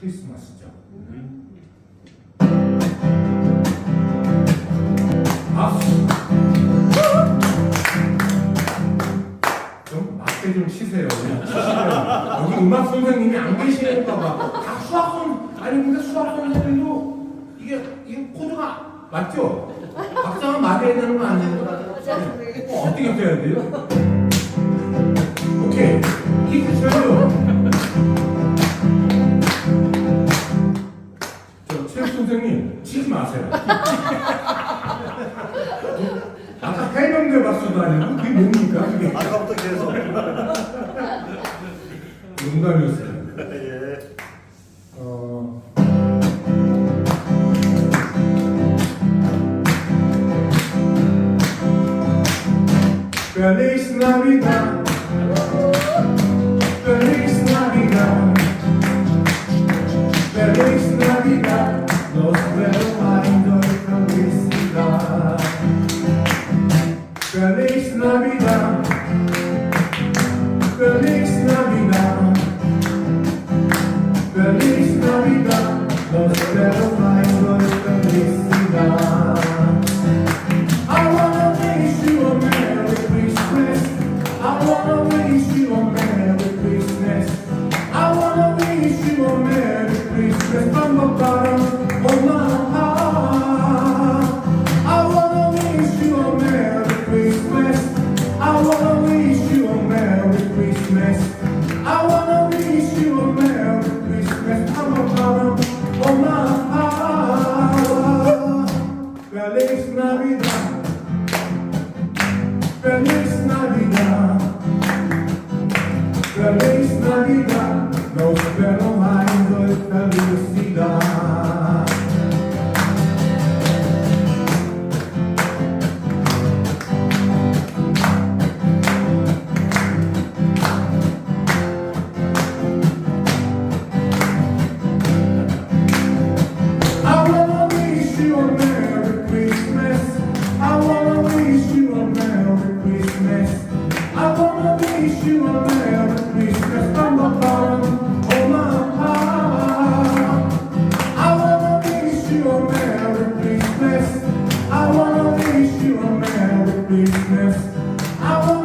크리스마스죠. 박수. 좀 맞게 좀 치세요. 치시면. 여기 음악 선생님이 안 계시는가 봐. 다 수학선 아니 근데 수학선 해도 이게 이게 코드가 맞죠? 박자가 맞아야 되는 거 아니에요? 어, 어떻게 해야 돼요? 선생님 치지 마세요. 아까 해병대 박수도 아니고 그게 뭡니까? 그게 아까부터 계속. 농담이었어요. 예. 어... Feliz Navidad Feliz Navidad Feliz I wanna wish you a Merry Christmas. I wanna wish you a Merry Christmas from the bottom of my heart. Feliz Navidad. Feliz Navidad. Feliz Navidad. Los espero años de felicidad. Deus.